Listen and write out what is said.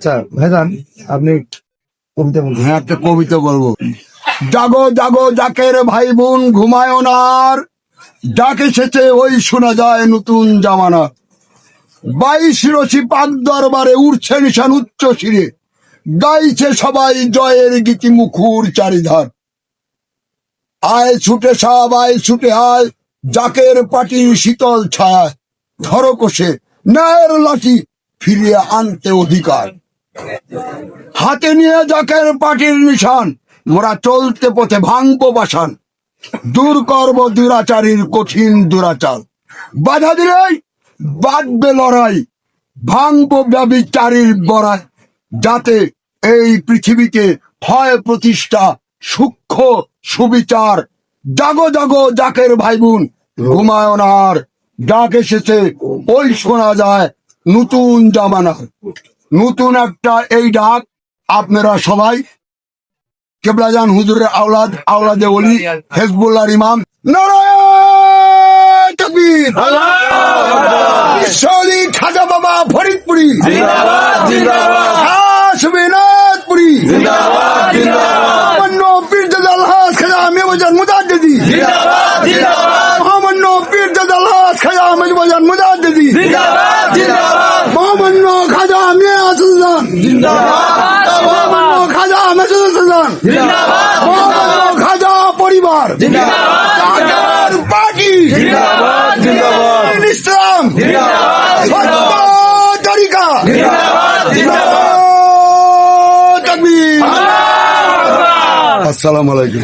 আচ্ছা ভাইজান, আপনি কবিতা বলুন হ্যাঁ একটা কবিতা বলব। জাগো জাগো, জাকের ভাই বোন ঘুমায় আর। ডাক এসেছে, ওই শোনা যায় নতুন জামানা। বাইশ রশি পাক দরবারে উঠছে নিশান উচ্চ শিরে। গাইছে সবাই জয়ের গীতি মুখুর চারিধার। আয় ছুটে সব, আয় ছুটে আয়, জাকের পাটির শীতল ছায়। ধরো কোষে, ন্যায়ের লাঠি ফিরিয়ে আনতে অধিকার। হাতে নিয়ে জাকের পাটির নিশান, মোরা চলতে পথে ভাঙবো বাসান। দূর করব দুরাচারীর কঠিন দুরাচার। বাধা দিলেই বাঁধবে লড়াই, ভাঙবো ব্যবিচারীর বড়াই, যাতে এই পৃথিবীতে হয় প্রতিষ্ঠা, সূক্ষ্ম সুবিচার। জাগো জাগো, জাকের ভাই বোন ঘুমায় না আর ডাক এসেছে, ওই শোনা যায় নতুন জামানা নতুন একটা এই ডাক আপনারা সবাই, কেবলাজান হুজুরের আওলাদ, আওলাদে ওলি, হেজবুল্লাহর ইমাম নারায়ণ খাজা বাবা ফরিদপুরি। হাসবিনাথপুরি মহামান্য পীর দাদা আলহাজ খাজা আমি বাজান মুজাদ্দিদি। মহামান্য পীর দাদা আলহাজ খাজা আমি বাজান মহামান্য খাজা আমি আসুদান খাজা আমি আসুদান খাজা পরিবার। পার্টি। ইসলাম। তরিকা। আসসালামু আলাইকুম।